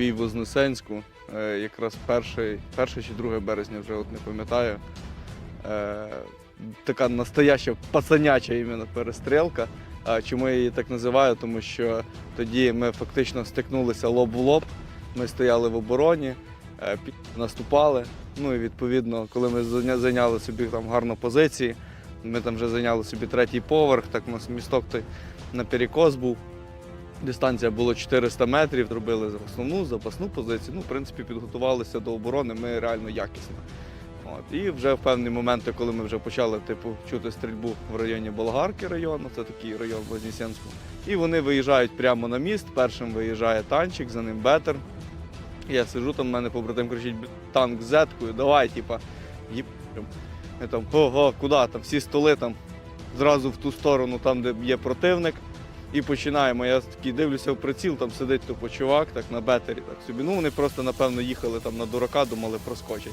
бій в Вознесенську. Е, Якраз перший, перший чи 2 березня вже от не пам'ятаю. Е, Така настояща пацаняча іменно перестрілка. Чому я її так називаю? Тому що тоді ми фактично стикнулися лоб в лоб. Ми стояли в обороні, е, наступали. Ну і відповідно, коли ми зайняли собі там гарно позиції, ми там вже зайняли собі третій поверх, так у нас місток той на перекос був. Дистанція була 400 метрів, зробили основну, запасну позицію. Ну, в принципі, підготувалися до оборони ми реально якісно. От. І вже в певні моменти, коли ми вже почали типу, чути стрільбу в районі Болгарки району, це такий район Вознесенського. І вони виїжджають прямо на міст. Першим виїжджає танчик, за ним бетер. Я сижу, там в мене побратим кричить «Б- танк з зеткою, давай, типа, їб. Я там, ого, куди? Там всі столи там зразу в ту сторону, там, де є противник. І починаємо. Я такий дивлюся в приціл, там сидить тупо чувак, так на бетері, так собі. Ну вони просто, напевно, їхали там на дурака, думали проскочить.